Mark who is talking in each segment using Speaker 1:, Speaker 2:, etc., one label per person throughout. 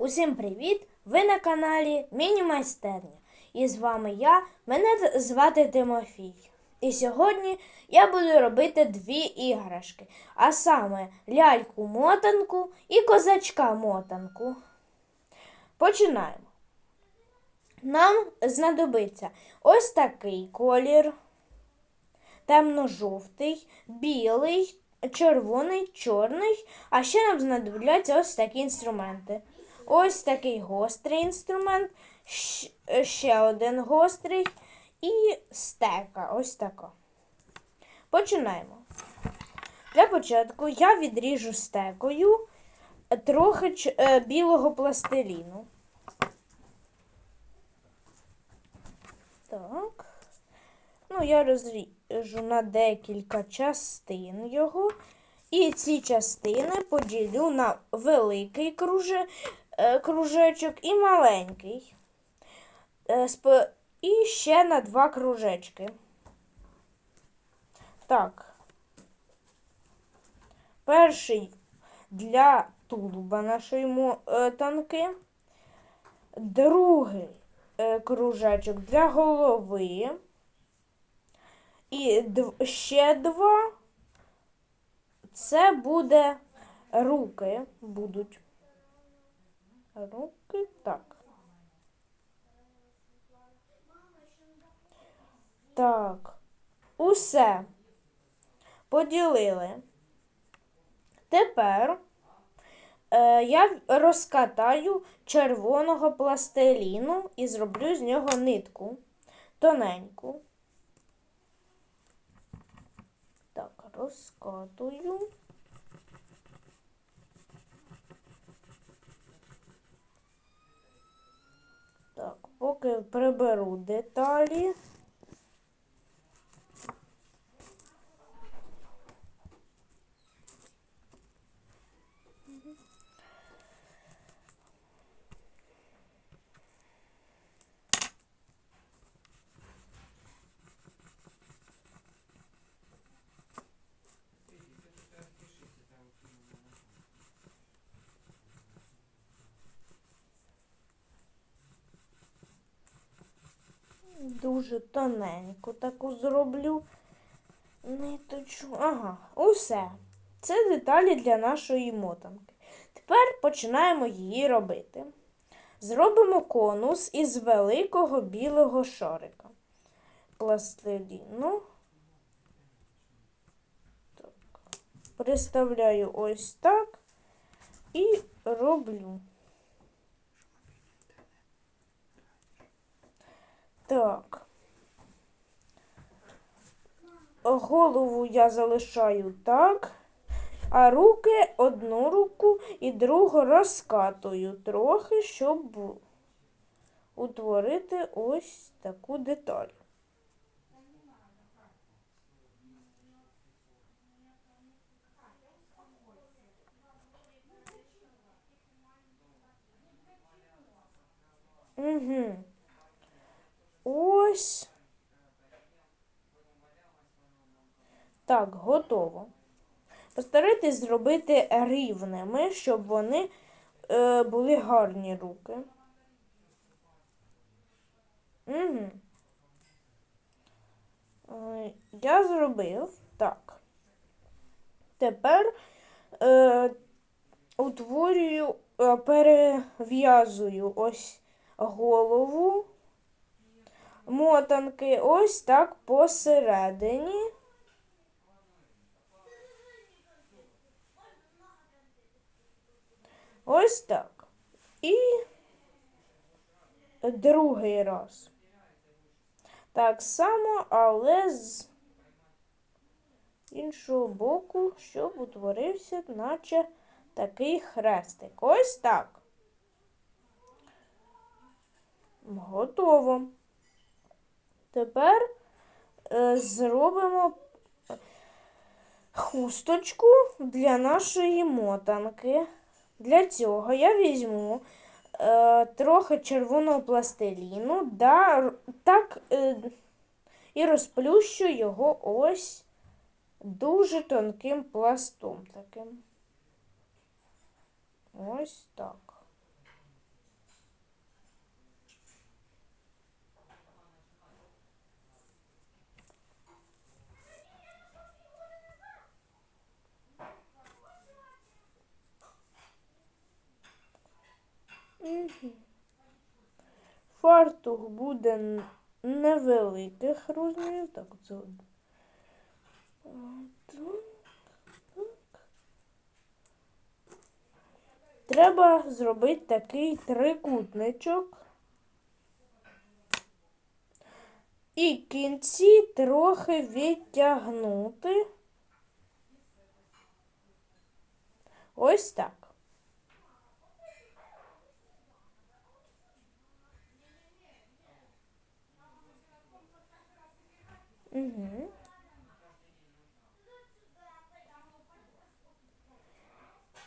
Speaker 1: Усім привіт! Ви на каналі Міні-майстерня. І з вами я, мене звати Тимофій. І сьогодні я буду робити дві іграшки, а саме ляльку-мотанку і козачка-мотанку. Починаємо. Нам знадобиться ось такий колір, темно-жовтий, білий, червоний, чорний, а ще нам знадобляться ось такі інструменти. Ось такий гострий інструмент, ще один гострий і стека. Ось така. Починаємо. Для початку я відріжу стекою трохи е, білого пластиліну. Так. Ну, я розріжу на декілька частин його. І ці частини поділю на великий круже, е, кружечок і маленький. Е, І ще на два кружечки. Так. Перший для тулуба нашої е, танки. Другий е, кружечок для голови. І ще два. Це буде руки будуть. Руки так. Так. Усе поділили. Тепер е, я розкатаю червоного пластиліну і зроблю з нього нитку тоненьку. Так, розкатую. Так, поки приберу деталі. Дуже тоненьку таку зроблю ниточку. Ага, усе. Це деталі для нашої мотанки. Тепер починаємо її робити. Зробимо конус із великого білого шарика. Пластиліну. Так. Приставляю ось так і роблю. Так. Голову я залишаю так, а руки одну руку і другу розкатую трохи, щоб утворити ось таку деталь. Угу. Ось. Так, готово. Постарайтесь зробити рівними, щоб вони е, були гарні руки. Угу. Я зробив так. Тепер е, утворюю, е, перев'язую ось голову мотанки ось так посередині. Ось так. І другий раз. Так само, але з іншого боку, щоб утворився, наче такий хрестик. Ось так. Готово. Тепер е, зробимо хусточку для нашої мотанки. Для цього я візьму е, трохи червоного пластиліну да, так, е, і розплющу його ось дуже тонким пластом таким. Ось так. Фартух буде невеликих розмірів. Так, це. Треба зробити такий трикутничок. І кінці трохи відтягнути. Ось так. Угу.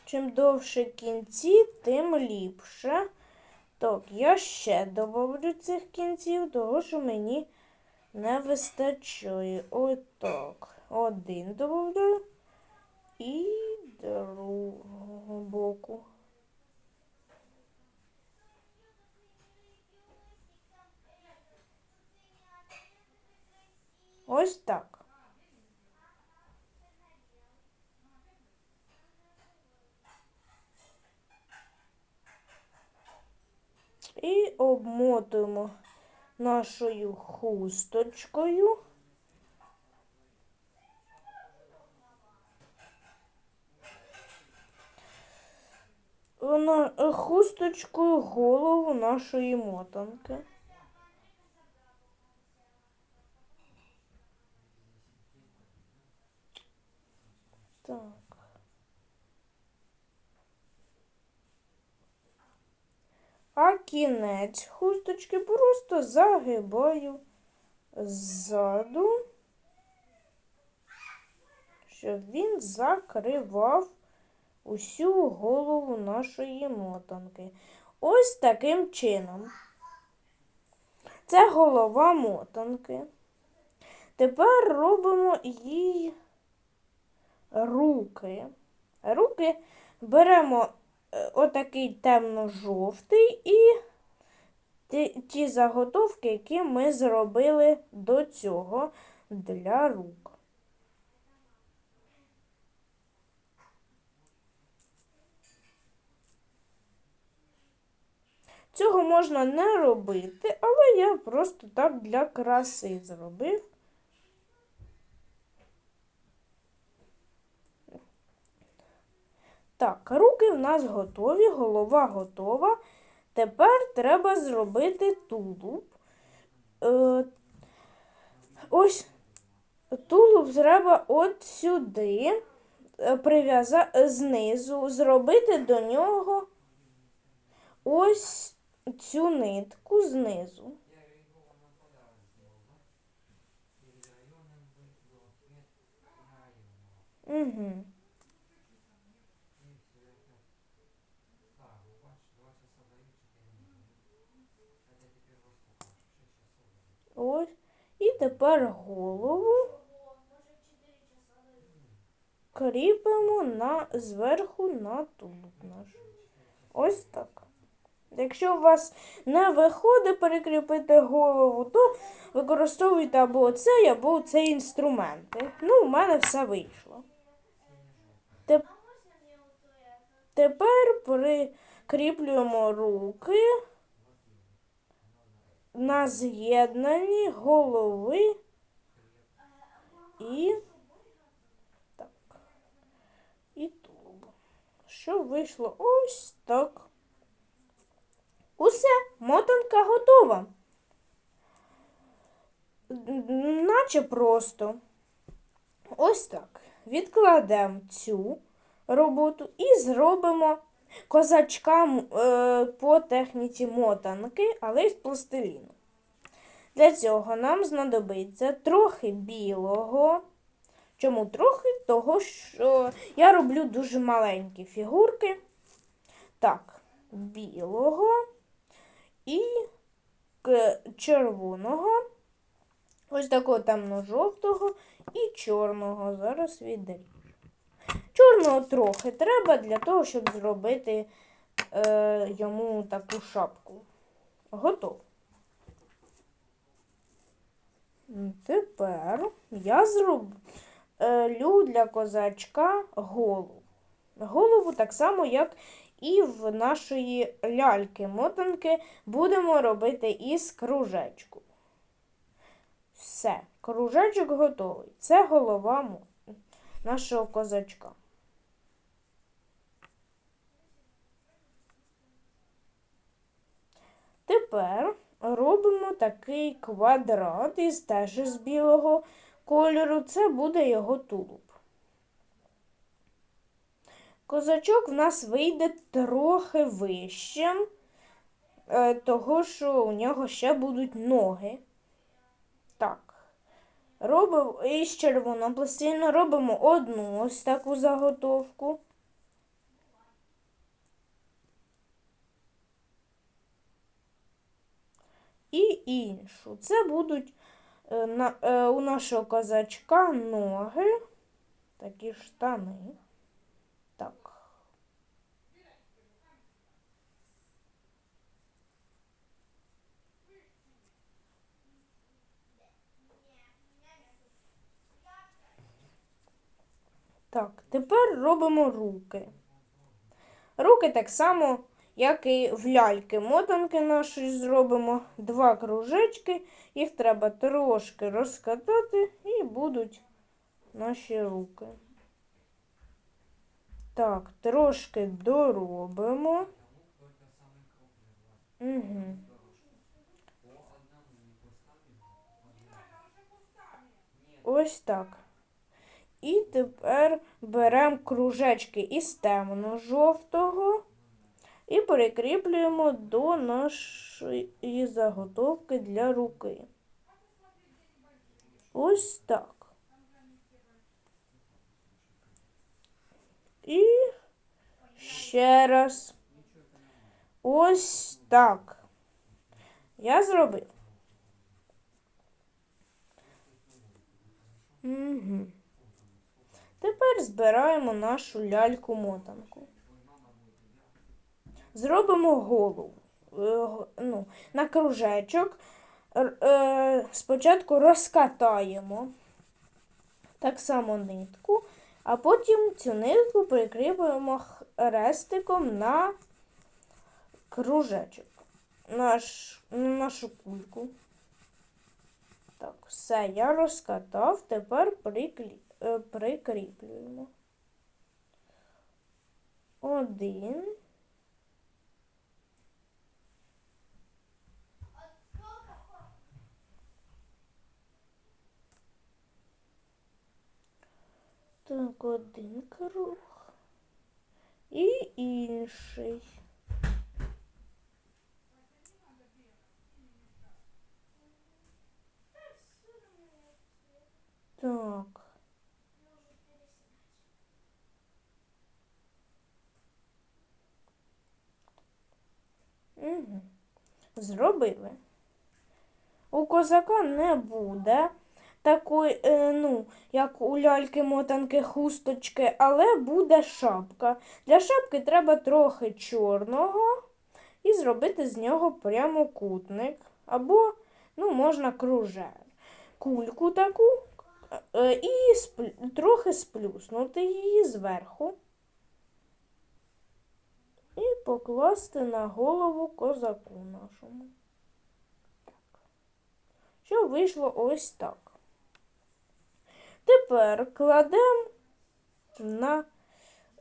Speaker 1: Чим довше кінці, тим ліпше. Так, я ще добавлю цих кінців, того що мені не вистачає. Отак. Один добавляю і другого боку. Ось так. І обмотуємо нашою хусточкою. Е, хусточкою голову нашої мотанки. Так. А кінець хусточки просто загибаю ззаду, щоб він закривав усю голову нашої мотанки. Ось таким чином. Це голова мотанки. Тепер робимо їй руки. Руки беремо е, отакий темно-жовтий і ті, ті заготовки, які ми зробили до цього для рук. Цього можна не робити, але я просто так для краси зробив. Так, руки в нас готові, голова готова. Тепер треба зробити тулуб. Е, ось тулуб треба от сюди, е, прив'яза... знизу, зробити до нього ось цю нитку знизу. Угу. Ось. І тепер голову кріпимо на, зверху на тулуб наш. Ось так. Якщо у вас не виходить перекріпити голову, то використовуйте або цей, або цей інструменти. Ну, у мене все вийшло. Теп- Тепер прикріплюємо руки на з'єднанні голови і так. І тулуб. Що вийшло ось так. Усе, мотанка готова. Наче просто. Ось так. Відкладемо цю роботу і зробимо козачка е, по техніці мотанки, але з пластиліну. Для цього нам знадобиться трохи білого. Чому трохи? Того, що я роблю дуже маленькі фігурки. Так, білого і к- червоного, ось такого темно-жовтого і чорного. Зараз відріжу. Чорного трохи треба для того, щоб зробити е, йому таку шапку. Готово. Тепер я зроблю для козачка голову. Голову так само, як і в нашої ляльки-мотанки будемо робити із кружечку. Все, кружечок готовий. Це голова нашого козачка. Тепер робимо такий квадрат із теж з білого кольору. Це буде його тулуб. Козачок в нас вийде трохи вищим, е, того що у нього ще будуть ноги. Так. Робимо із червоного пластиліну робимо одну ось таку заготовку. І іншу. Це будуть е, е, у нашого козачка ноги, такі штани. Так. Так, тепер робимо руки. Руки так само, як і в ляльки. Мотанки наші зробимо два кружечки. Їх треба трошки розкатати і будуть наші руки. Так, трошки доробимо. Угу. Ось так. І тепер беремо кружечки із темно-жовтого і прикріплюємо до нашої заготовки для руки. Ось так. І ще раз. Ось так. Я зробив. Угу. Тепер збираємо нашу ляльку-мотанку. Зробимо голову. Е, Ну, на кружечок. Е, Спочатку розкатаємо так само нитку, а потім цю нитку прикріпуємо хрестиком на кружечок, наш, на нашу кульку. Так, все, я розкатав, тепер е, прикріплюємо. Один. Так, один круг. І інший. Так. Угу. Зробили. У козака не буде такої, е, ну, як у ляльки-мотанки хусточки, але буде шапка. Для шапки треба трохи чорного і зробити з нього прямокутник. Або, ну, можна кружер. Кульку таку е, і сплю- трохи сплюснути її зверху. І покласти на голову козаку нашому. Що вийшло ось так. Тепер кладемо на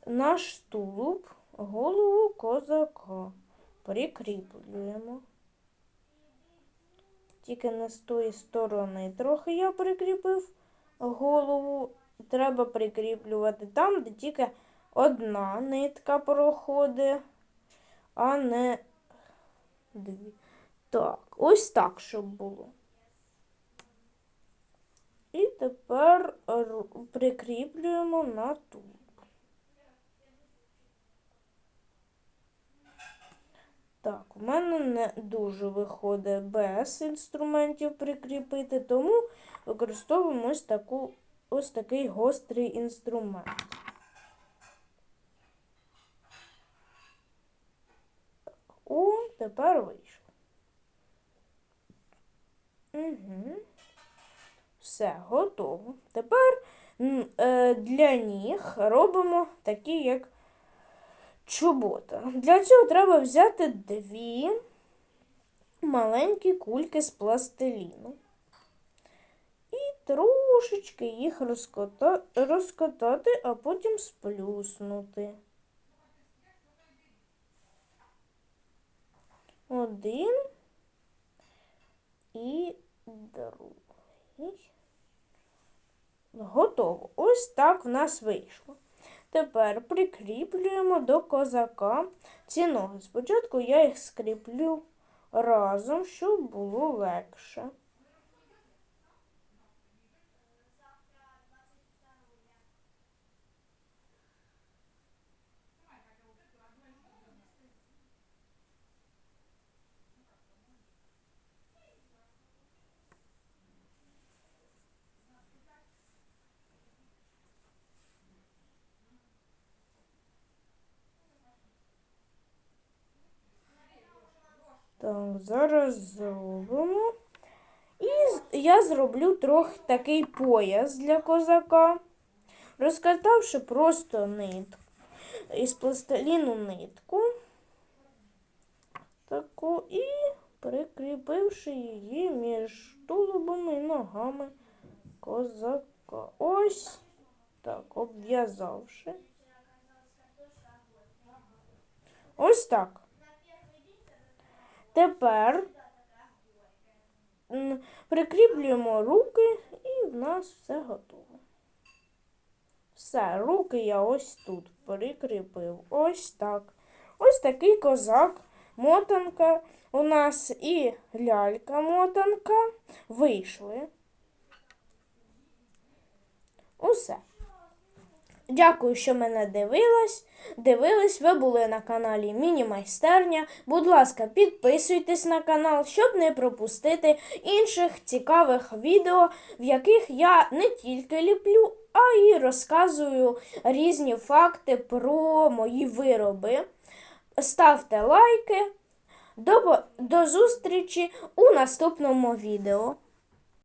Speaker 1: наш тулуб голову козака. Прикріплюємо. Тільки не з тої сторони. Трохи я прикріпив голову. Треба прикріплювати там, де тільки одна нитка проходить, а не дві. Так, ось так, щоб було. Тепер прикріплюємо на тулуб. Так, у мене не дуже виходить без інструментів прикріпити, тому використовуємо ось, таку, ось такий гострий інструмент. О, тепер вийшло. Угу. Все, готово. Тепер е, для ніг робимо такі, як чобота. Для цього треба взяти дві маленькі кульки з пластиліну. І трошечки їх розкатати, а потім сплюснути. Один і другий. Готово. Ось так в нас вийшло. Тепер прикріплюємо до козака ці ноги. Спочатку я їх скріплю разом, щоб було легше. Так, зараз зробимо. І я зроблю трохи такий пояс для козака, розкатавши просто нитку із пластиліну нитку. Таку і прикріпивши її між тулубом і ногами козака. Ось так, обв'язавши. Ось так. Тепер прикріплюємо руки і в нас все готово. Все, руки я ось тут прикріпив. Ось так. Ось такий козак, мотанка у нас і лялька-мотанка вийшли. Усе. Дякую, що мене дивилась. Дивились, ви були на каналі Міні-майстерня. Будь ласка, підписуйтесь на канал, щоб не пропустити інших цікавих відео, в яких я не тільки ліплю, а й розказую різні факти про мої вироби. Ставте лайки. До, до зустрічі у наступному відео.